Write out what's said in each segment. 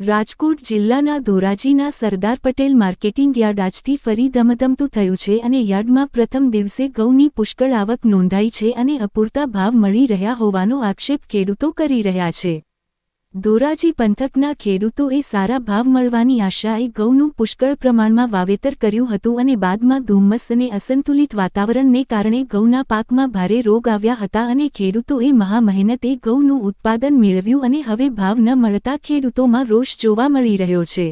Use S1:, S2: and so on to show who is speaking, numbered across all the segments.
S1: રાજકોટ જિલ્લાના ધોરાજીના Sardar Patel marketing yard આજથી ફરી ધમધમતું થયું છે અને યાર્ડમાં પ્રથમ દિવસે ઘઉંની પુષ્કળ આવક નોંધાઈ છે અને અપૂરતા ભાવ મળી રહ્યા હોવાનો આક્ષેપ ખેડૂતો કરી રહ્યા છે. ધોરાજી પંથકના ખેડૂતોએ સારા ભાવ મળવાની આશાએ ઘઉંનું પુષ્કળ પ્રમાણમાં વાવેતર કર્યું હતું અને બાદમાં ધુમ્મસ અને અસંતુલિત વાતાવરણને કારણે ઘઉંના પાકમાં ભારે રોગ આવ્યા હતા અને ખેડૂતોએ મહામહેનતે ઘઉંનું ઉત્પાદન મેળવ્યું અને હવે ભાવ ન મળતા ખેડૂતોમાં રોષ જોવા મળી રહ્યો છે.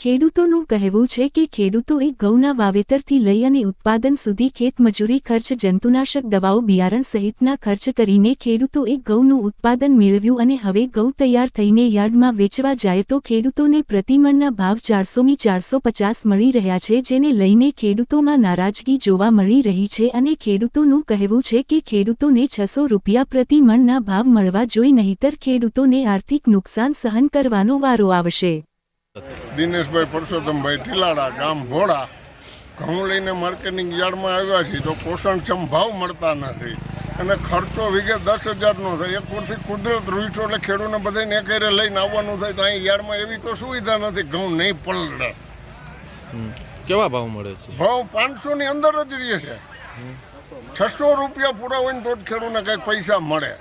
S1: ખેડૂતોનું કહેવું છે કે ખેડૂતોએ ઘઉંના વાવેતરથી લઈ અને ઉત્પાદન સુધી ખેતમજૂરી ખર્ચ, જંતુનાશક દવાઓ, બિયારણ સહિતના ખર્ચ કરીને ખેડૂતોએ ઘઉંનું ઉત્પાદન મેળવ્યું અને હવે ઘઉં તૈયાર થઈને યાર્ડમાં વેચવા જાય તો ખેડૂતોને પ્રતિમણના ભાવ ચારસોમી ચારસો પચાસ મળી રહ્યા છે, જેને લઈને ખેડૂતોમાં નારાજગી જોવા મળી રહી છે અને ખેડૂતોનું કહેવું છે કે ખેડૂતોને છસો રૂપિયા પ્રતિમણના ભાવ મળવા જોઈ નહીતર ખેડૂતોને આર્થિક નુકસાન સહન કરવાનો વારો આવશે.
S2: દિનેશભાઈ પરસોત્તમભાઈ ટીલાડા ગામ ભોળા. ઘઉં લઈને માર્કેટિંગ યાર્ડમાં આવ્યા છીએ તો પોષણક્ષમ ભાવ મળતા નથી. અને ખર્ચો વિગે દસ હજારનો થાય. એક વર્ષથી કુદરત રૂઈઠો એટલે ખેડૂતને બધાને એક એરે લઈને આવવાનું થાય તો અહીં યાર્ડમાં એવી તો સુવિધા નથી. ઘઉં નહીં
S3: પલડે કેવા ભાવ મળે છે?
S2: ભાવ પાંચસોની અંદર જ રહે છે. છસો રૂપિયા પૂરા હોય ને તો જ ખેડૂતને કંઈક પૈસા મળે.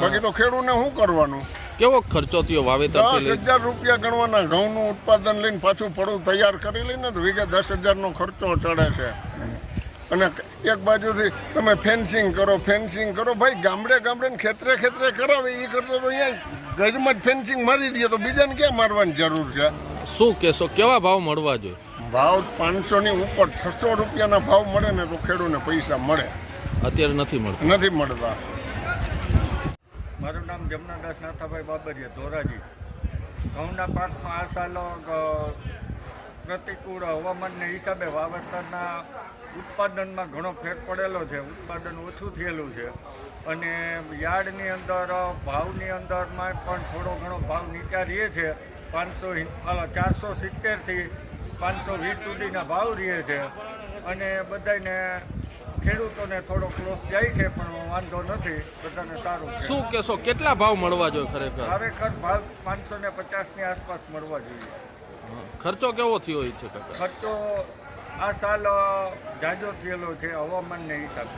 S2: બાકી તો ખેડૂતને શું કરવાનું?
S3: કેવો ખર્ચો થયો વાવેતર
S2: દસ હજાર રૂપિયા ગણવાના ઘઉંનું ઉત્પાદન લઈને પાછું પડું તૈયાર કરી લઈને તો વીઘે દસ હજારનો ખર્ચો ચડે છે. અને એક બાજુથી તમે ફેન્સિંગ કરો ફેન્સિંગ કરો. ભાઈ ગામડે ગામડે ખેતરે ખેતરે કરાવે એ કરતો તો અહીંયા ગજમાં જ ફેન્સિંગ મારી દઈએ તો બીજાને ક્યાં મારવાની જરૂર છે?
S3: શું કહેશો કેવા ભાવ મળવા જોઈએ?
S2: ભાવ પાંચસોની ઉપર છસો રૂપિયાના ભાવ મળે ને તો ખેડૂતને પૈસા મળે.
S3: અત્યારે નથી મળતું.
S2: નથી મળતા.
S4: મારું નામ જમનાદાસ નાથાભાઈ બાબરિયા, ધોરાજી. ઘઉંના પાકમાં આ સાલ પ્રતિકૂળ હવામાનને હિસાબે વાવેતરના ઉત્પાદનમાં ઘણો ફેર પડેલો છે. ઉત્પાદન ઓછું થયેલું છે. અને યાર્ડની અંદર ભાવની અંદરમાં પણ થોડો ઘણો ભાવ નીચા રહે છે. પાંચસો ચારસો સિત્તેરથી પાંચસો વીસ સુધીના ભાવ રહે છે. અને બધાને ખેડૂતોને થોડોક લોસ જાય છે પણ વાંધો નથી. બધાને સારું
S3: શું કહેશો કેટલા ભાવ મળવા જોઈએ ખરેખર?
S4: ખરેખર ભાવ પાંચસો ને પચાસની આસપાસ મળવા જોઈએ.
S3: ખર્ચો કેવો થયો છે
S4: ખર્ચો આ સાલ જાજો થયેલો છે હવામાનને હિસાબે.